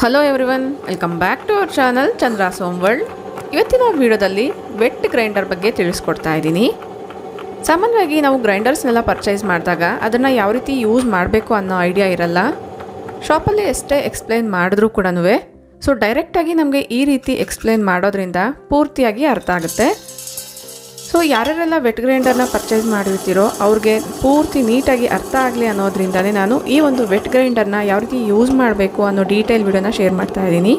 Hello everyone welcome back to our channel Chandra Som world ಇವತ್ತಿನ ವಿಡಿಯೋದಲ್ಲಿ vet grinder ಬಗ್ಗೆ ತಿಳಿಸ್ಕೊಡ್ತಾ ಇದ್ದೀನಿ. ಸಾಮಾನ್ಯವಾಗಿ ನಾವು ಗ್ರೈಂಡರ್ಸ್ನೆಲ್ಲ ಪರ್ಚೇಸ್ ಮಾಡಿದಾಗ ಅದನ್ನು ಯಾವ ರೀತಿ ಯೂಸ್ ಮಾಡಬೇಕು ಅನ್ನೋ ಐಡಿಯಾ ಇರಲ್ಲ. ಶಾಪಲ್ಲಿ ಎಷ್ಟೇ ಎಕ್ಸ್ಪ್ಲೈನ್ ಮಾಡಿದ್ರೂ ಕೂಡ ಸೊ ಡೈರೆಕ್ಟಾಗಿ ನಮಗೆ ಈ ರೀತಿ ಎಕ್ಸ್ಪ್ಲೈನ್ ಮಾಡೋದ್ರಿಂದ ಪೂರ್ತಿಯಾಗಿ ಅರ್ಥ ಆಗುತ್ತೆ. ಸೊ ಯಾರ್ಯಾರೆಲ್ಲ ವೆಟ್ ಗ್ರೈಂಡರ್ನ ಪರ್ಚೇಸ್ ಮಾಡಿರ್ತೀರೋ ಅವ್ರಿಗೆ ಪೂರ್ತಿ ನೀಟಾಗಿ ಅರ್ಥ ಆಗಲಿ ಅನ್ನೋದ್ರಿಂದಲೇ ನಾನು ಈ ಒಂದು ವೆಟ್ ಗ್ರೈಂಡರ್ನ ಯಾವ ರೀತಿ ಯೂಸ್ ಮಾಡಬೇಕು ಅನ್ನೋ ಡೀಟೇಲ್ ವಿಡಿಯೋನ ಶೇರ್ ಮಾಡ್ತಾ ಇದ್ದೀನಿ.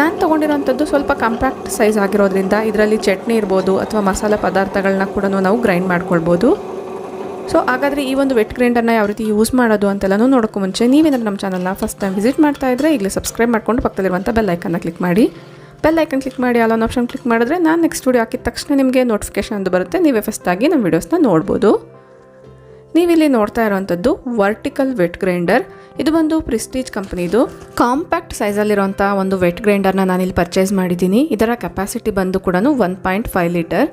ನಾನು ತೊಗೊಂಡಿರೋಂಥದ್ದು ಸ್ವಲ್ಪ ಕಾಂಪ್ಯಾಕ್ಟ್ ಸೈಜ್ ಆಗಿರೋದ್ರಿಂದ ಇದರಲ್ಲಿ ಚಟ್ನಿ ಇರ್ಬೋದು ಅಥವಾ ಮಸಾಲೆ ಪದಾರ್ಥಗಳನ್ನ ಕೂಡ ನಾವು ಗ್ರೈಂಡ್ ಮಾಡ್ಕೊಳ್ಬೋದು. ಸೊ ಹಾಗಾದರೆ ಈ ಒಂದು ವೆಟ್ ಗ್ರೈಂಡರ್ನ ಯಾವ ರೀತಿ ಯೂಸ್ ಮಾಡೋದು ಅಂತೆಲ್ಲನೂ ನೋಡೋಕ್ಕೂ ಮುಂಚೆ ನೀವೇನಾದ್ರೂ ನಮ್ಮ ಚಾನಲ್ನ ಫಸ್ಟ್ ಟೈಮ್ ವಿಸಿಟ್ ಮಾಡ್ತಾ ಇದ್ದರೆ ಈಗಲೇ ಸಬ್ಸ್ಕ್ರೈಬ್ ಮಾಡ್ಕೊಂಡು ಪಕ್ಕದಲ್ಲಿರುವಂಥ ಬೆಲ್ ಐಕನ್ನ ಕ್ಲಿಕ್ ಮಾಡಿ. ಬೆಲ್ ಐಕನ್ ಕ್ಲಿಕ್ ಮಾಡಿ ಆನ್ ಆಪ್ಷನ್ ಕ್ಲಿಕ್ ಮಾಡಿದ್ರೆ ನಾನು ನೆಕ್ಸ್ಟ್ ವಿಡಿಯೋ ಹಾಕಿದ ತಕ್ಷಣ ನಿಮಗೆ ನೋಟಿಫಿಕೇಶನ್ ಅಂತ ಬರುತ್ತೆ. ನೀವೇ ಫಸ್ಟ್ ಆಗಿ ನಮ್ಮ ವೀಡಿಯೋಸ್ನ ನೋಡ್ಬೋದು. ನೀವಿಲ್ಲಿ ನೋಡ್ತಾ ಇರುವಂಥದ್ದು ವರ್ಟಿಕಲ್ ವೆಟ್ ಗ್ರೈಂಡರ್ ಇದು ಒಂದು ಪ್ರಿಸ್ಟೀಜ್ ಕಂಪ್ನಿದು ಕಾಂಪ್ಯಾಕ್ಟ್ ಸೈಜಲ್ಲಿರುವಂಥ ಒಂದು ವೆಟ್ ಗ್ರೈಂಡರ್ನ ನಾನಿಲ್ಲಿ ಪರ್ಚೇಸ್ ಮಾಡಿದ್ದೀನಿ. ಇದರ ಕೆಪಾಸಿಟಿ ಬಂದು ಕೂಡ ಒನ್ ಪಾಯಿಂಟ್ ಫೈವ್ ಲೀಟರ್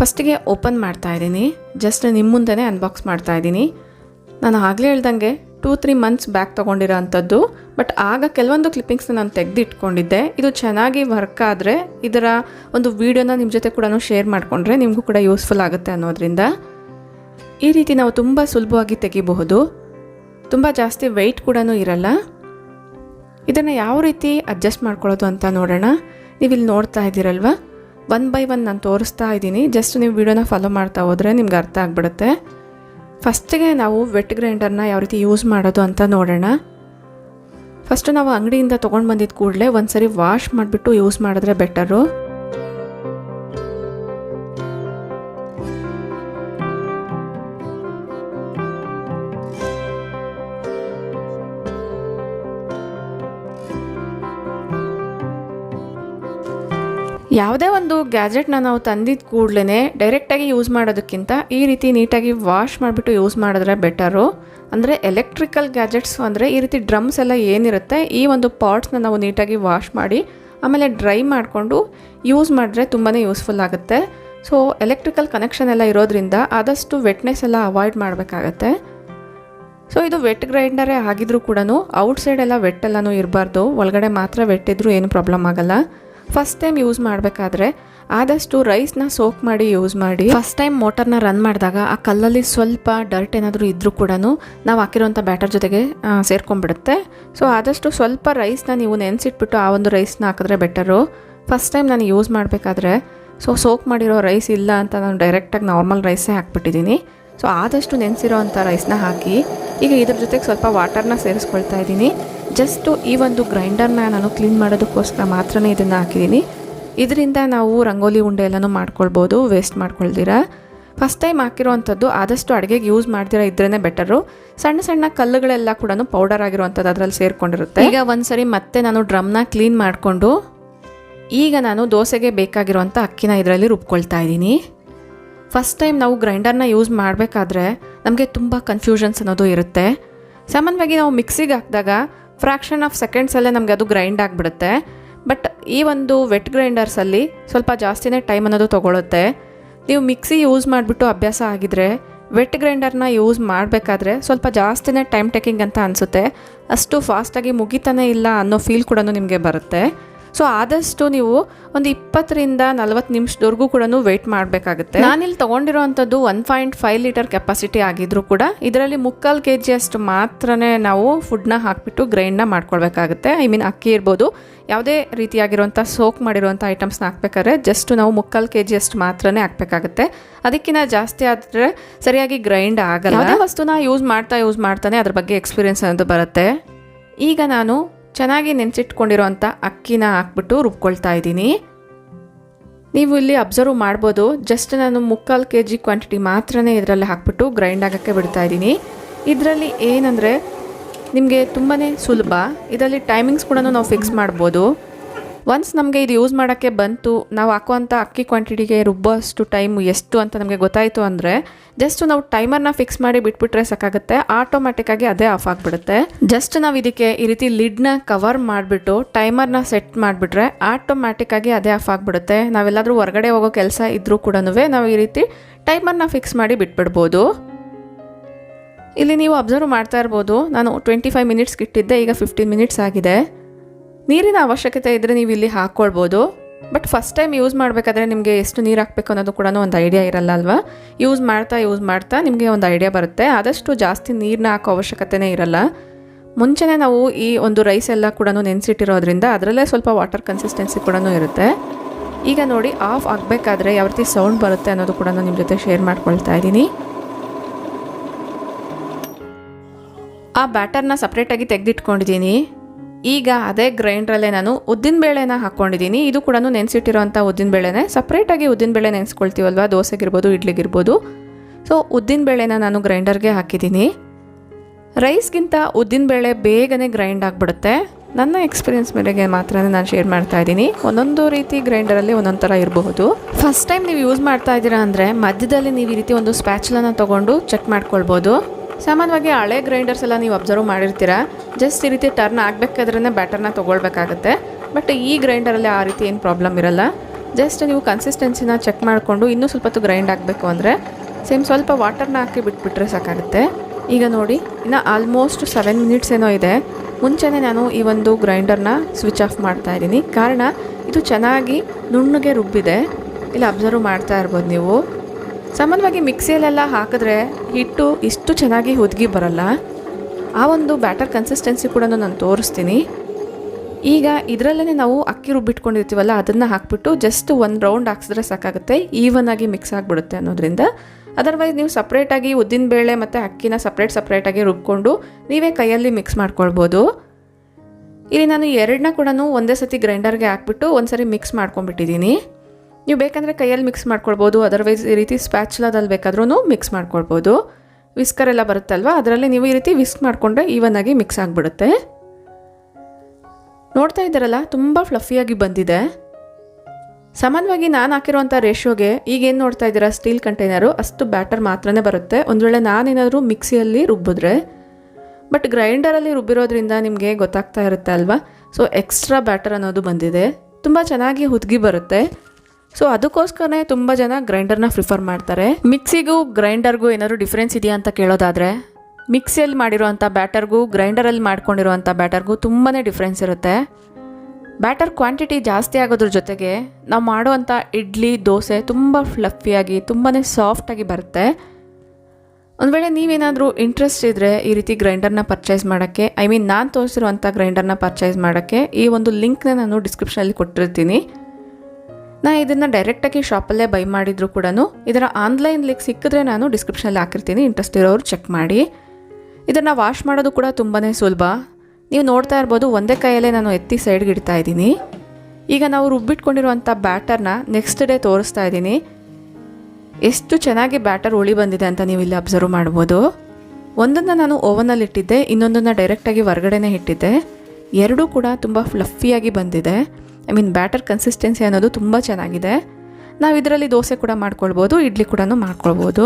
ಫಸ್ಟಿಗೆ ಓಪನ್ ಮಾಡ್ತಾ ಇದ್ದೀನಿ. ಜಸ್ಟ್ ನಿಮ್ಮ ಮುಂದೆನೇ ಅನ್ಬಾಕ್ಸ್ ಮಾಡ್ತಾ ಇದ್ದೀನಿ. ನಾನು ಆಗಲೇ ಹೇಳ್ದಂಗೆ ಟೂ ತ್ರೀ ಮಂತ್ಸ್ ಬ್ಯಾಕ್ ತೊಗೊಂಡಿರೋ ಅಂಥದ್ದು ಬಟ್ ಆಗ ಕೆಲವೊಂದು ಕ್ಲಿಪ್ಪಿಂಗ್ಸ್ನ ನಾನು ತೆಗೆದಿಟ್ಕೊಂಡಿದ್ದೆ. ಇದು ಚೆನ್ನಾಗಿ ವರ್ಕ್ ಆದರೆ ಇದರ ಒಂದು ವೀಡಿಯೋನ ನಿಮ್ಮ ಜೊತೆ ಕೂಡ ಶೇರ್ ಮಾಡಿಕೊಂಡ್ರೆ ನಿಮಗೂ ಕೂಡ ಯೂಸ್ಫುಲ್ ಆಗುತ್ತೆ ಅನ್ನೋದ್ರಿಂದ. ಈ ರೀತಿ ನಾವು ತುಂಬ ಸುಲಭವಾಗಿ ತೆಗಿಬಹುದು. ತುಂಬ ಜಾಸ್ತಿ ವೆಯ್ಟ್ ಕೂಡ ಇರಲ್ಲ. ಇದನ್ನು ಯಾವ ರೀತಿ ಅಡ್ಜಸ್ಟ್ ಮಾಡ್ಕೊಳ್ಳೋದು ಅಂತ ನೋಡೋಣ. ನೀವು ಇಲ್ಲಿ ನೋಡ್ತಾ ಇದ್ದೀರಲ್ವ? ಒನ್ ಬೈ ಒನ್ ನಾನು ತೋರಿಸ್ತಾ ಇದ್ದೀನಿ. ಜಸ್ಟ್ ನೀವು ವಿಡಿಯೋನ ಫಾಲೋ ಮಾಡ್ತಾ ಹೋದರೆ ನಿಮ್ಗೆ ಅರ್ಥ ಆಗಿಬಿಡುತ್ತೆ. ಫಸ್ಟಿಗೆ ನಾವು ವೆಟ್ ಗ್ರೈಂಡರ್ನ ಯಾವ ರೀತಿ ಯೂಸ್ ಮಾಡೋದು ಅಂತ ನೋಡೋಣ. ಫಸ್ಟು ನಾವು ಅಂಗಡಿಯಿಂದ ತೊಗೊಂಡು ಬಂದಿದ್ದ ಕೂಡಲೇ ಒಂದು ಸರಿ ವಾಶ್ ಮಾಡಿಬಿಟ್ಟು ಯೂಸ್ ಮಾಡಿದ್ರೆ ಬೆಟರು. ಯಾವುದೇ ಒಂದು ಗ್ಯಾಜೆಟ್ನ ನಾವು ತಂದಿದ್ದ ಕೂಡಲೇ ಡೈರೆಕ್ಟಾಗಿ ಯೂಸ್ ಮಾಡೋದಕ್ಕಿಂತ ಈ ರೀತಿ ನೀಟಾಗಿ ವಾಶ್ ಮಾಡಿಬಿಟ್ಟು ಯೂಸ್ ಮಾಡಿದ್ರೆ ಬೆಟರು ಅಂದರೆ ಎಲೆಕ್ಟ್ರಿಕಲ್ ಗ್ಯಾಜೆಟ್ಸ್ ಅಂದರೆ ಈ ರೀತಿ ಡ್ರಮ್ಸ್ ಎಲ್ಲ ಏನಿರುತ್ತೆ, ಈ ಒಂದು ಪಾಟ್ಸ್ನ ನಾವು ನೀಟಾಗಿ ವಾಶ್ ಮಾಡಿ, ಆಮೇಲೆ ಡ್ರೈ ಮಾಡಿಕೊಂಡು ಯೂಸ್ ಮಾಡಿದ್ರೆ ತುಂಬಾ ಯೂಸ್ಫುಲ್ ಆಗುತ್ತೆ. ಸೊ ಎಲೆಕ್ಟ್ರಿಕಲ್ ಕನೆಕ್ಷನ್ ಎಲ್ಲ ಇರೋದ್ರಿಂದ ಆದಷ್ಟು ವೆಟ್ನೆಸ್ ಎಲ್ಲ ಅವಾಯ್ಡ್ ಮಾಡಬೇಕಾಗತ್ತೆ. ಸೊ ಇದು ವೆಟ್ ಗ್ರೈಂಡರೇ ಆಗಿದ್ರೂ ಕೂಡ ಔಟ್ಸೈಡ್ ಎಲ್ಲ ವೆಟ್ ಎಲ್ಲನೂ ಇರಬಾರ್ದು. ಒಳಗಡೆ ಮಾತ್ರ ವೆಟ್ಟಿದ್ರೂ ಏನು ಪ್ರಾಬ್ಲಮ್ ಆಗಲ್ಲ. ಫಸ್ಟ್ ಟೈಮ್ ಯೂಸ್ ಮಾಡಬೇಕಾದ್ರೆ ಆದಷ್ಟು ರೈಸ್ನ ಸೋಕ್ ಮಾಡಿ ಯೂಸ್ ಮಾಡಿ. ಫಸ್ಟ್ ಟೈಮ್ ಮೋಟರ್ನ ರನ್ ಮಾಡಿದಾಗ ಆ ಕಲ್ಲಲ್ಲಿ ಸ್ವಲ್ಪ ಡರ್ಟ್ ಏನಾದರೂ ಇದ್ದರೂ ಕೂಡ ನಾವು ಹಾಕಿರೋಂಥ ಬ್ಯಾಟರ್ ಜೊತೆಗೆ ಸೇರ್ಕೊಂಡ್ಬಿಡುತ್ತೆ. ಸೊ ಆದಷ್ಟು ಸ್ವಲ್ಪ ರೈಸ್ನ ನೀವು ನೆನೆಸಿಟ್ಬಿಟ್ಟು ಆ ಒಂದು ರೈಸ್ನ ಹಾಕಿದ್ರೆ ಬೆಟರು ಫಸ್ಟ್ ಟೈಮ್ ನಾನು ಯೂಸ್ ಮಾಡಬೇಕಾದ್ರೆ ಸೊ ಸೋಕ್ ಮಾಡಿರೋ ರೈಸ್ ಇಲ್ಲ ಅಂತ ನಾನು ಡೈರೆಕ್ಟಾಗಿ ನಾರ್ಮಲ್ ರೈಸೇ ಹಾಕ್ಬಿಟ್ಟಿದ್ದೀನಿ ಸೊ ಆದಷ್ಟು ನೆನೆಸಿರೋ ಅಂಥ ರೈಸ್ನ ಹಾಕಿ, ಈಗ ಇದ್ರ ಜೊತೆಗೆ ಸ್ವಲ್ಪ ವಾಟರ್ನ ಸೇರಿಸ್ಕೊಳ್ತಾ ಇದ್ದೀನಿ ಜಸ್ಟು ಈ ಒಂದು ಗ್ರೈಂಡರ್ನ ನಾನು ಕ್ಲೀನ್ ಮಾಡೋದಕ್ಕೋಸ್ಕರ ಮಾತ್ರನೇ ಇದನ್ನು ಹಾಕಿದ್ದೀನಿ ಇದರಿಂದ ನಾವು ರಂಗೋಲಿ ಉಂಡೆ ಎಲ್ಲನೂ ಮಾಡ್ಕೊಳ್ಬೋದು ವೇಸ್ಟ್ ಮಾಡ್ಕೊಳ್ದಿರ. ಫಸ್ಟ್ ಟೈಮ್ ಹಾಕಿರೋ ಅಂಥದ್ದು ಆದಷ್ಟು ಅಡುಗೆಗೆ ಯೂಸ್ ಮಾಡ್ತಿರೋ ಇದ್ರೇ ಬೆಟರು ಸಣ್ಣ ಸಣ್ಣ ಕಲ್ಲುಗಳೆಲ್ಲ ಕೂಡ ಪೌಡರ್ ಆಗಿರುವಂಥದ್ದು ಅದರಲ್ಲಿ ಸೇರಿಕೊಂಡಿರುತ್ತೆ. ಈಗ ಒಂದ್ಸರಿ ಮತ್ತೆ ನಾನು ಡ್ರಮ್ನ ಕ್ಲೀನ್ ಮಾಡಿಕೊಂಡು ಈಗ ನಾನು ದೋಸೆಗೆ ಬೇಕಾಗಿರುವಂಥ ಅಕ್ಕಿನ ಇದರಲ್ಲಿ ರುಬ್ಕೊಳ್ತಾ ಇದ್ದೀನಿ. ಫಸ್ಟ್ ಟೈಮ್ ನಾವು ಗ್ರೈಂಡರ್ನ ಯೂಸ್ ಮಾಡಬೇಕಾದ್ರೆ ನಮಗೆ ತುಂಬ ಕನ್ಫ್ಯೂಷನ್ಸ್ ಅನ್ನೋದು ಇರುತ್ತೆ. ಸಾಮಾನ್ಯವಾಗಿ ನಾವು ಮಿಕ್ಸಿಗೆ ಹಾಕಿದಾಗ ಫ್ರ್ಯಾಕ್ಷನ್ ಆಫ್ ಸೆಕೆಂಡ್ಸಲ್ಲೇ ನಮಗೆ ಅದು ಗ್ರೈಂಡ್ ಆಗಿಬಿಡುತ್ತೆ. ಬಟ್ ಈ ಒಂದು ವೆಟ್ ಗ್ರೈಂಡರ್ಸಲ್ಲಿ ಸ್ವಲ್ಪ ಜಾಸ್ತಿನೇ ಟೈಮ್ ಅನ್ನೋದು ತೊಗೊಳುತ್ತೆ. ನೀವು ಮಿಕ್ಸಿ ಯೂಸ್ ಮಾಡಿಬಿಟ್ಟು ಅಭ್ಯಾಸ ಆಗಿದ್ರೆ ವೆಟ್ ಗ್ರೈಂಡರ್ನ ಯೂಸ್ ಮಾಡಬೇಕಾದ್ರೆ ಸ್ವಲ್ಪ ಜಾಸ್ತಿನೇ ಟೈಮ್ ಟೇಕಿಂಗ್ ಅಂತ ಅನಿಸುತ್ತೆ. ಅಷ್ಟು ಫಾಸ್ಟಾಗಿ ಮುಗಿತಾನೇ ಇಲ್ಲ ಅನ್ನೋ ಫೀಲ್ ಕೂಡ ನಿಮಗೆ ಬರುತ್ತೆ. ಸೊ ಆದಷ್ಟು ನೀವು ಒಂದು ಇಪ್ಪತ್ತರಿಂದ ನಲವತ್ತು ನಿಮಿಷದವರೆಗೂ ಕೂಡ ವೆಯ್ಟ್ ಮಾಡಬೇಕಾಗುತ್ತೆ. ನಾನಿಲ್ಲಿ ತೊಗೊಂಡಿರೋ ಅಂಥದ್ದು one point five litre capacity ಆಗಿದ್ರು ಕೂಡ ಇದರಲ್ಲಿ ಮುಕ್ಕಾಲು ಕೆ ಜಿಯಷ್ಟು ಮಾತ್ರನೇ ನಾವು ಫುಡ್ನ ಹಾಕಿಬಿಟ್ಟು ಗ್ರೈಂಡ್ನ ಮಾಡ್ಕೊಳ್ಬೇಕಾಗುತ್ತೆ. ಐ ಮೀನ್ ಅಕ್ಕಿ ಇರ್ಬೋದು, ಯಾವುದೇ ರೀತಿಯಾಗಿರುವಂಥ ಸೋಕ್ ಮಾಡಿರುವಂಥ ಐಟಮ್ಸ್ನ ಹಾಕ್ಬೇಕಾದ್ರೆ ಜಸ್ಟ್ ನಾವು ಮುಕ್ಕಾಲು ಕೆ ಜಿಯಷ್ಟು ಮಾತ್ರನೇ ಹಾಕಬೇಕಾಗುತ್ತೆ. ಅದಕ್ಕಿಂತ ಜಾಸ್ತಿ ಆದರೆ ಸರಿಯಾಗಿ ಗ್ರೈಂಡ್ ಆಗಲ್ಲ. ಯಾವುದೇ ವಸ್ತುನ ಯೂಸ್ ಮಾಡ್ತಾ ಯೂಸ್ ಮಾಡ್ತಾನೆ ಅದ್ರ ಬಗ್ಗೆ ಎಕ್ಸ್ಪೀರಿಯನ್ಸ್ ಅನ್ನೋದು ಬರುತ್ತೆ. ಈಗ ನಾನು ಚೆನ್ನಾಗಿ ನೆನೆಸಿಟ್ಕೊಂಡಿರೋಂಥ ಅಕ್ಕಿನ ಹಾಕ್ಬಿಟ್ಟು ರುಬ್ಕೊಳ್ತಾ ಇದ್ದೀನಿ. ನೀವು ಇಲ್ಲಿ ಅಬ್ಸರ್ವ್ ಮಾಡ್ಬೋದು. ಜಸ್ಟ್ ನಾನು ಮುಕ್ಕಾಲು ಕೆ ಜಿ ಕ್ವಾಂಟಿಟಿ ಮಾತ್ರನೇ ಇದರಲ್ಲಿ ಹಾಕ್ಬಿಟ್ಟು ಗ್ರೈಂಡ್ ಆಗೋಕ್ಕೆ ಬಿಡ್ತಾ ಇದ್ದೀನಿ. ಇದರಲ್ಲಿ ಏನಂದರೆ, ನಿಮಗೆ ತುಂಬಾ ಸುಲಭ. ಇದರಲ್ಲಿ ಟೈಮಿಂಗ್ಸ್ ಕೂಡ ನಾವು ಫಿಕ್ಸ್ ಮಾಡ್ಬೋದು. ಒನ್ಸ್ ನಮಗೆ ಇದು ಯೂಸ್ ಮಾಡೋಕ್ಕೆ ಬಂತು, ನಾವು ಹಾಕುವಂಥ ಅಕ್ಕಿ ಕ್ವಾಂಟಿಟಿಗೆ ರುಬ್ಬೋಷ್ಟು ಟೈಮ್ ಎಷ್ಟು ಅಂತ ನಮಗೆ ಗೊತ್ತಾಯಿತು ಅಂದರೆ ಜಸ್ಟ್ ನಾವು ಟೈಮರ್ನ ಫಿಕ್ಸ್ ಮಾಡಿ ಬಿಟ್ಬಿಟ್ರೆ ಸಾಕಾಗುತ್ತೆ ಆಟೋಮ್ಯಾಟಿಕ್ಕಾಗಿ ಅದೇ ಆಫ್ ಆಗಿಬಿಡುತ್ತೆ. ಜಸ್ಟ್ ನಾವು ಇದಕ್ಕೆ ಈ ರೀತಿ ಲಿಡ್ನ ಕವರ್ ಮಾಡಿಬಿಟ್ಟು ಟೈಮರ್ನ ಸೆಟ್ ಮಾಡಿಬಿಟ್ರೆ ಆಟೋಮ್ಯಾಟಿಕ್ಕಾಗಿ ಅದೇ ಆಫ್ ಆಗಿಬಿಡುತ್ತೆ. ನಾವೆಲ್ಲಾದರೂ ಹೊರಗಡೆ ಹೋಗೋ ಕೆಲಸ ಇದ್ದರೂ ಕೂಡ ನಾವು ಈ ರೀತಿ ಟೈಮರ್ನ ಫಿಕ್ಸ್ ಮಾಡಿ ಬಿಟ್ಬಿಡ್ಬೋದು. ಇಲ್ಲಿ ನೀವು ಅಬ್ಸರ್ವ್ ಮಾಡ್ತಾ ಇರ್ಬೋದು, ನಾನು ಟ್ವೆಂಟಿ ಫೈವ್ ಮಿನಿಟ್ಸ್ಗೆ ಇಟ್ಟಿದ್ದೆ, ಈಗ ಫಿಫ್ಟೀನ್ ಮಿನಿಟ್ಸ್ ಆಗಿದೆ. ನೀರಿನ ಅವಶ್ಯಕತೆ ಇದ್ದರೆ ನೀವು ಇಲ್ಲಿ ಹಾಕ್ಕೊಳ್ಬೋದು ಬಟ್ ಫಸ್ಟ್ ಟೈಮ್ ಯೂಸ್ ಮಾಡಬೇಕಾದ್ರೆ ನಿಮಗೆ ಎಷ್ಟು ನೀರು ಹಾಕಬೇಕು ಅನ್ನೋದು ಕೂಡ ಒಂದು ಐಡಿಯಾ ಇರಲ್ಲ ಅಲ್ವಾ? ಯೂಸ್ ಮಾಡ್ತಾ ಯೂಸ್ ಮಾಡ್ತಾ ನಿಮಗೆ ಒಂದು ಐಡಿಯಾ ಬರುತ್ತೆ. ಆದಷ್ಟು ಜಾಸ್ತಿ ನೀರನ್ನ ಹಾಕೋ ಅವಶ್ಯಕತೆನೇ ಇರಲ್ಲ. ಮುಂಚೆನೇ ನಾವು ಈ ಒಂದು ರೈಸ್ ಎಲ್ಲ ಕೂಡ ನೆನೆಸಿಟ್ಟಿರೋದ್ರಿಂದ ಅದರಲ್ಲೇ ಸ್ವಲ್ಪ ವಾಟರ್ ಕನ್ಸಿಸ್ಟೆನ್ಸಿ ಕೂಡ ಇರುತ್ತೆ. ಈಗ ನೋಡಿ ಆಫ್ ಆಗಬೇಕಾದ್ರೆ ಯಾವ ರೀತಿ ಸೌಂಡ್ ಬರುತ್ತೆ ಅನ್ನೋದು ಕೂಡ ನಿಮ್ಮ ಜೊತೆ ಶೇರ್ ಮಾಡ್ಕೊಳ್ತಾ ಇದ್ದೀನಿ. ಆ ಬ್ಯಾಟರ್ನ ಸಪ್ರೇಟಾಗಿ ತೆಗೆದಿಟ್ಕೊಂಡಿದ್ದೀನಿ. ಈಗ ಅದೇ ಗ್ರೈಂಡ್ರಲ್ಲೇ ನಾನು ಉದ್ದಿನಬೇಳೆನ ಹಾಕ್ಕೊಂಡಿದ್ದೀನಿ. ಇದು ಕೂಡ ನೆನೆಸಿಟ್ಟಿರೋಂಥ ಉದ್ದಿನಬೇಳೆನೇ ಸಪ್ರೇಟಾಗಿ ಉದ್ದಿನಬೇಳೆ ನೆನೆಸ್ಕೊಳ್ತೀವಲ್ವ? ದೋಸೆಗಿರ್ಬೋದು, ಇಡ್ಲಿಗಿರ್ಬೋದು. ಸೊ ಉದ್ದಿನಬೇಳೆನ ನಾನು ಗ್ರೈಂಡರ್ಗೆ ಹಾಕಿದ್ದೀನಿ. ರೈಸ್ಗಿಂತ ಉದ್ದಿನಬೇಳೆ ಬೇಗನೆ ಗ್ರೈಂಡ್ ಆಗಿಬಿಡುತ್ತೆ. ನನ್ನ ಎಕ್ಸ್ಪೀರಿಯನ್ಸ್ ಮೇರೆಗೆ ಮಾತ್ರ ನಾನು ಶೇರ್ ಮಾಡ್ತಾ ಇದ್ದೀನಿ. ಒಂದೊಂದು ರೀತಿ ಗ್ರೈಂಡರಲ್ಲಿ ಒಂದೊಂದು ಥರ ಇರಬಹುದು. ಫಸ್ಟ್ ಟೈಮ್ ನೀವು ಯೂಸ್ ಮಾಡ್ತಾ ಇದ್ದೀರಾ ಅಂದರೆ ಮಧ್ಯದಲ್ಲಿ ನೀವು ಈ ರೀತಿ ಒಂದು ಸ್ಪ್ಯಾಚ್ಲನ್ನು ತೊಗೊಂಡು ಚೆಕ್ ಮಾಡ್ಕೊಳ್ಬೋದು. ಸಾಮಾನ್ಯವಾಗಿ ಹಳೆ ಗ್ರೈಂಡರ್ಸ್ ಎಲ್ಲ ನೀವು ಅಬ್ಸರ್ವ್ ಮಾಡಿರ್ತೀರ? ಜಸ್ಟ್ ಈ ರೀತಿ ಟರ್ನ್ ಆಗಬೇಕಾದ್ರೆ ಬ್ಯಾಟರ್ನ ತೊಗೊಳ್ಬೇಕಾಗತ್ತೆ. ಬಟ್ ಈ ಗ್ರೈಂಡರಲ್ಲಿ ಆ ರೀತಿ ಏನು ಪ್ರಾಬ್ಲಮ್ ಇರಲ್ಲ. ಜಸ್ಟ್ ನೀವು ಕನ್ಸಿಸ್ಟೆನ್ಸಿನ ಚೆಕ್ ಮಾಡಿಕೊಂಡು ಇನ್ನೂ ಸ್ವಲ್ಪ ಹೊತ್ತು ಗ್ರೈಂಡ್ ಆಗಬೇಕು ಅಂದರೆ ಸೇಮ್ ಸ್ವಲ್ಪ ವಾಟರ್ನ ಹಾಕಿ ಬಿಟ್ಬಿಟ್ರೆ ಸಾಕಾಗುತ್ತೆ. ಈಗ ನೋಡಿ, ಇನ್ನು ಆಲ್ಮೋಸ್ಟ್ ಸೆವೆನ್ ಮಿನಿಟ್ಸ್ ಏನೋ ಇದೆ. ಮುಂಚೆನೇ ನಾನು ಈ ಒಂದು ಗ್ರೈಂಡರ್ನ ಸ್ವಿಚ್ ಆಫ್ ಮಾಡ್ತಾ ಇದ್ದೀನಿ. ಕಾರಣ, ಇದು ಚೆನ್ನಾಗಿ ನುಣ್ಣಗೆ ರುಬ್ಬಿದೆ. ಇಲ್ಲಿ ಅಬ್ಸರ್ವ್ ಮಾಡ್ತಾ ಇರ್ಬೋದು ನೀವು. ಸಾಮಾನ್ಯವಾಗಿ ಮಿಕ್ಸಿಯಲ್ಲೆಲ್ಲ ಹಾಕಿದ್ರೆ ಹಿಟ್ಟು ಇಷ್ಟು ಚೆನ್ನಾಗಿ ಹುದುಗಿ ಬರಲ್ಲ. ಆ ಒಂದು ಬ್ಯಾಟರ್ ಕನ್ಸಿಸ್ಟೆನ್ಸಿ ಕೂಡ ನಾನು ತೋರಿಸ್ತೀನಿ. ಈಗ ಇದರಲ್ಲೇ ನಾವು ಅಕ್ಕಿ ರುಬ್ಬಿಟ್ಕೊಂಡಿರ್ತೀವಲ್ಲ, ಅದನ್ನು ಹಾಕ್ಬಿಟ್ಟು ಜಸ್ಟ್ ಒಂದು ರೌಂಡ್ ಹಾಕ್ಸಿದ್ರೆ ಸಾಕಾಗುತ್ತೆ. ಈವನ್ ಆಗಿ ಮಿಕ್ಸ್ ಆಗಿಬಿಡುತ್ತೆ ಅನ್ನೋದ್ರಿಂದ. ಅದರ್ವೈಸ್ ನೀವು ಸಪ್ರೇಟಾಗಿ ಉದ್ದಿನಬೇಳೆ ಮತ್ತು ಅಕ್ಕಿನ ಸಪ್ರೇಟ್ ಸಪ್ರೇಟಾಗಿ ರುಬ್ಕೊಂಡು ನೀವೇ ಕೈಯಲ್ಲಿ ಮಿಕ್ಸ್ ಮಾಡ್ಕೊಳ್ಬೋದು. ಇಲ್ಲಿ ನಾನು ಎರಡನ್ನ ಕೂಡ ಒಂದೇ ಸತಿ ಗ್ರೈಂಡರ್ಗೆ ಹಾಕ್ಬಿಟ್ಟು ಒಂದ್ಸರಿ ಮಿಕ್ಸ್ ಮಾಡ್ಕೊಂಡ್ಬಿಟ್ಟಿದ್ದೀನಿ. ನೀವು ಬೇಕಂದರೆ ಕೈಯಲ್ಲಿ ಮಿಕ್ಸ್ ಮಾಡ್ಕೊಳ್ಬೋದು ಅದರ್ವೈಸ್ ಈ ರೀತಿ ಸ್ಪ್ಯಾಚ್ಲಾದಲ್ಲಿ ಬೇಕಾದ್ರೂ ಮಿಕ್ಸ್ ಮಾಡ್ಕೊಳ್ಬೋದು. ವಿಸ್ಕರ್ ಎಲ್ಲ ಬರುತ್ತಲ್ವ? ಅದರಲ್ಲಿ ನೀವು ಈ ರೀತಿ ವಿಸ್ಕ್ ಮಾಡಿಕೊಂಡ್ರೆ ಆಗಿ ಮಿಕ್ಸ್ ಆಗಿಬಿಡುತ್ತೆ. ನೋಡ್ತಾ ಇದ್ದಾರಲ್ಲ, ತುಂಬ ಫ್ಲಫಿಯಾಗಿ ಬಂದಿದೆ. ಸಾಮಾನ್ಯವಾಗಿ ನಾನು ಹಾಕಿರುವಂಥ ರೇಷಿಯೋಗೆ ಈಗೇನು ನೋಡ್ತಾ ಇದ್ದೀರಾ? ಸ್ಟೀಲ್ ಕಂಟೈನರು ಅಷ್ಟು ಬ್ಯಾಟರ್ ಮಾತ್ರನೇ ಬರುತ್ತೆ. ಒಂದು ವೇಳೆ ನಾನೇನಾದರೂ ಮಿಕ್ಸಿಯಲ್ಲಿ ರುಬ್ಬಿದ್ರೆ ಬಟ್ ಗ್ರೈಂಡರಲ್ಲಿ ರುಬ್ಬಿರೋದ್ರಿಂದ ನಿಮಗೆ ಗೊತ್ತಾಗ್ತಾ ಇರುತ್ತೆ ಅಲ್ವಾ? ಸೊ ಎಕ್ಸ್ಟ್ರಾ ಬ್ಯಾಟರ್ ಅನ್ನೋದು ಬಂದಿದೆ. ತುಂಬ ಚೆನ್ನಾಗಿ ಹುದುಗಿ ಬರುತ್ತೆ. ಸೊ ಅದಕ್ಕೋಸ್ಕರನೇ ತುಂಬ ಜನ ಗ್ರೈಂಡರ್ನ ಪ್ರಿಫರ್ ಮಾಡ್ತಾರೆ. ಮಿಕ್ಸಿಗೂ ಗ್ರೈಂಡರ್ಗೂ ಏನಾದರೂ ಡಿಫ್ರೆನ್ಸ್ ಇದೆಯಾ ಅಂತ ಕೇಳೋದಾದರೆ, ಮಿಕ್ಸಿಯಲ್ಲಿ ಮಾಡಿರೋವಂಥ ಬ್ಯಾಟರ್ಗೂ ಗ್ರೈಂಡರಲ್ಲಿ ಮಾಡ್ಕೊಂಡಿರುವಂಥ ಬ್ಯಾಟರ್ಗೂ ತುಂಬಾ ಡಿಫ್ರೆನ್ಸ್ ಇರುತ್ತೆ. ಬ್ಯಾಟರ್ ಕ್ವಾಂಟಿಟಿ ಜಾಸ್ತಿ ಆಗೋದ್ರ ಜೊತೆಗೆ ನಾವು ಮಾಡುವಂಥ ಇಡ್ಲಿ, ದೋಸೆ ತುಂಬ ಫ್ಲಫಿಯಾಗಿ ತುಂಬಾ ಸಾಫ್ಟಾಗಿ ಬರುತ್ತೆ. ಒಂದು ವೇಳೆ ನೀವೇನಾದರೂ ಇಂಟ್ರೆಸ್ಟ್ ಇದ್ದರೆ ಈ ರೀತಿ ಗ್ರೈಂಡರ್ನ ಪರ್ಚೇಸ್ ಮಾಡೋಕ್ಕೆ ಐ ಮೀನ್ ನಾನು ತೋರಿಸಿರುವಂಥ ಗ್ರೈಂಡರ್ನ ಪರ್ಚೇಸ್ ಮಾಡೋಕ್ಕೆ ಈ ಒಂದು ಲಿಂಕ್ನ ನಾನು ಡಿಸ್ಕ್ರಿಪ್ಷನಲ್ಲಿ ಕೊಟ್ಟಿರ್ತೀನಿ. ನಾ ಇದನ್ನು ಡೈರೆಕ್ಟಾಗಿ ಶಾಪಲ್ಲೇ ಬೈ ಮಾಡಿದ್ರು ಕೂಡ ಇದರ ಆನ್ಲೈನ್ ಲಿಂಕ್ ಸಿಕ್ಕಿದ್ರೆ ನಾನು ಡಿಸ್ಕ್ರಿಪ್ಷನಲ್ಲಿ ಹಾಕಿರ್ತೀನಿ. ಇಂಟ್ರೆಸ್ಟ್ ಇರೋರು ಚೆಕ್ ಮಾಡಿ. ಇದನ್ನು ವಾಶ್ ಮಾಡೋದು ಕೂಡ ತುಂಬಾ ಸುಲಭ. ನೀವು ನೋಡ್ತಾ ಇರ್ಬೋದು, ಒಂದೇ ಕೈಯಲ್ಲೇ ನಾನು ಎತ್ತಿ ಸೈಡ್ಗೆ ಇಡ್ತಾ ಇದ್ದೀನಿ. ಈಗ ನಾವು ರುಬ್ಬಿಟ್ಕೊಂಡಿರುವಂಥ ಬ್ಯಾಟರ್ನ ನೆಕ್ಸ್ಟ್ ಡೇ ತೋರಿಸ್ತಾ ಇದ್ದೀನಿ. ಎಷ್ಟು ಚೆನ್ನಾಗಿ ಬ್ಯಾಟರ್ ಉಳಿ ಬಂದಿದೆ ಅಂತ ನೀವು ಇಲ್ಲಿ ಅಬ್ಸರ್ವ್ ಮಾಡ್ಬೋದು. ಒಂದನ್ನು ನಾನು ಓವನಲ್ಲಿ ಇಟ್ಟಿದ್ದೆ, ಇನ್ನೊಂದನ್ನು ಡೈರೆಕ್ಟಾಗಿ ಹೊರಗಡೆನೇ ಇಟ್ಟಿದ್ದೆ. ಎರಡೂ ಕೂಡ ತುಂಬ ಫ್ಲಫಿಯಾಗಿ ಬಂದಿದೆ. ಐ ಮೀನ್ ಬ್ಯಾಟರ್ ಕನ್ಸಿಸ್ಟೆನ್ಸಿ ಅನ್ನೋದು ತುಂಬ ಚೆನ್ನಾಗಿದೆ. ನಾವು ಇದರಲ್ಲಿ ದೋಸೆ ಕೂಡ ಮಾಡ್ಕೊಳ್ಬೋದು, ಇಡ್ಲಿ ಕೂಡ ಮಾಡ್ಕೊಳ್ಬೋದು.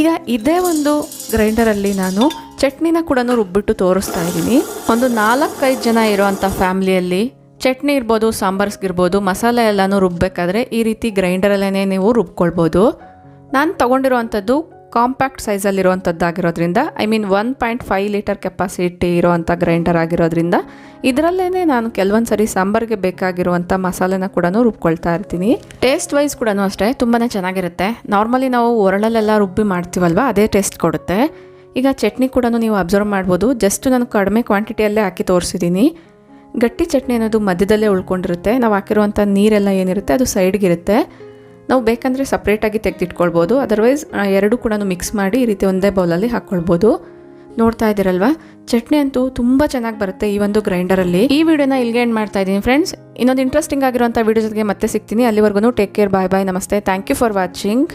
ಈಗ ಇದೇ ಒಂದು ಗ್ರೈಂಡರಲ್ಲಿ ನಾನು ಚಟ್ನಿನ ಕೂಡ ರುಬ್ಬಿಟ್ಟು ತೋರಿಸ್ತಾ ಇದ್ದೀನಿ. ಒಂದು ನಾಲ್ಕೈದು ಜನ ಇರೋವಂಥ ಫ್ಯಾಮ್ಲಿಯಲ್ಲಿ ಚಟ್ನಿ ಇರ್ಬೋದು ಸಾಂಬಾರ್ಸ್ಗಿರ್ಬೋದು ಮಸಾಲೆ ಎಲ್ಲನೂ ರುಬ್ಬಬೇಕಾದ್ರೆ ಈ ರೀತಿ ಗ್ರೈಂಡರಲ್ಲೇ ನೀವು ರುಬ್ಕೊಳ್ಬೋದು. ನಾನು ತೊಗೊಂಡಿರೋವಂಥದ್ದು compact ಸೈಜಲ್ಲಿರುವಂಥದ್ದಾಗಿರೋದ್ರಿಂದ I mean one point five litre capacity ಇರೋವಂಥ ಗ್ರೈಂಡರ್ ಆಗಿರೋದ್ರಿಂದ ಇದರಲ್ಲೇ ನಾನು ಕೆಲವೊಂದು ಸರಿ ಸಾಂಬಾರಿಗೆ ಬೇಕಾಗಿರುವಂಥ ಮಸಾಲೆನ ಕೂಡ ರುಬ್ಕೊಳ್ತಾ ಇರ್ತೀನಿ. ಟೇಸ್ಟ್ ವೈಸ್ ಕೂಡ ಅಷ್ಟೇ ತುಂಬಾ ಚೆನ್ನಾಗಿರುತ್ತೆ. ನಾರ್ಮಲಿ ನಾವು ಒರಳಲ್ಲೆಲ್ಲ ರುಬ್ಬಿ ಮಾಡ್ತೀವಲ್ವ, ಅದೇ ಟೇಸ್ಟ್ ಕೊಡುತ್ತೆ. ಈಗ ಚಟ್ನಿ ಕೂಡ ನೀವು ಅಬ್ಸರ್ವ್ ಮಾಡ್ಬೋದು. ಜಸ್ಟ್ ನಾನು ಕಡಿಮೆ ಕ್ವಾಂಟಿಟಿಯಲ್ಲೇ ಹಾಕಿ ತೋರಿಸಿದ್ದೀನಿ. ಗಟ್ಟಿ ಚಟ್ನಿ ಅನ್ನೋದು ಮಧ್ಯದಲ್ಲೇ ಉಳ್ಕೊಂಡಿರುತ್ತೆ. ನಾವು ಹಾಕಿರುವಂಥ ನೀರೆಲ್ಲ ಏನಿರುತ್ತೆ, ಅದು ಸೈಡ್ಗಿರುತ್ತೆ ನಾವು ಬೇಕಂದರೆ ಸಪ್ರೇಟಾಗಿ ತೆಗೆದಿಟ್ಕೊಳ್ಬೋದು. ಅದರ್ವೈಸ್ ಎರಡು ಕೂಡ ಮಿಕ್ಸ್ ಮಾಡಿ ಈ ರೀತಿ ಒಂದೇ ಬೌಲಲ್ಲಿ ಹಾಕ್ಕೊಳ್ಬೋದು. ನೋಡ್ತಾ ಇದ್ದೀರಲ್ವಾ? ಚಟ್ನಿ ಅಂತೂ ತುಂಬ ಚೆನ್ನಾಗಿ ಬರುತ್ತೆ ಈ ಒಂದು ಗ್ರೈಂಡರಲ್ಲಿ ಈ ವಿಡಿಯೋನ ಇಲ್ಲಿಗೆ ಎಂಡ್ ಮಾಡ್ತಾ ಇದ್ದೀನಿ ಫ್ರೆಂಡ್ಸ್ ಇನ್ನೊಂದು ಇಂಟ್ರೆಸ್ಟಿಂಗ್ ಆಗಿರುವಂಥ ವಿಡಿಯೋ ಜೊತೆಗೆ ಮತ್ತೆ ಸಿಗ್ತೀನಿ. ಅಲ್ಲಿವರೆಗೂ ಟೇಕ್ ಕೇರ್ ಬಾಯ್ ಬಾಯ್ ನಮಸ್ತೆ. Thank you for watching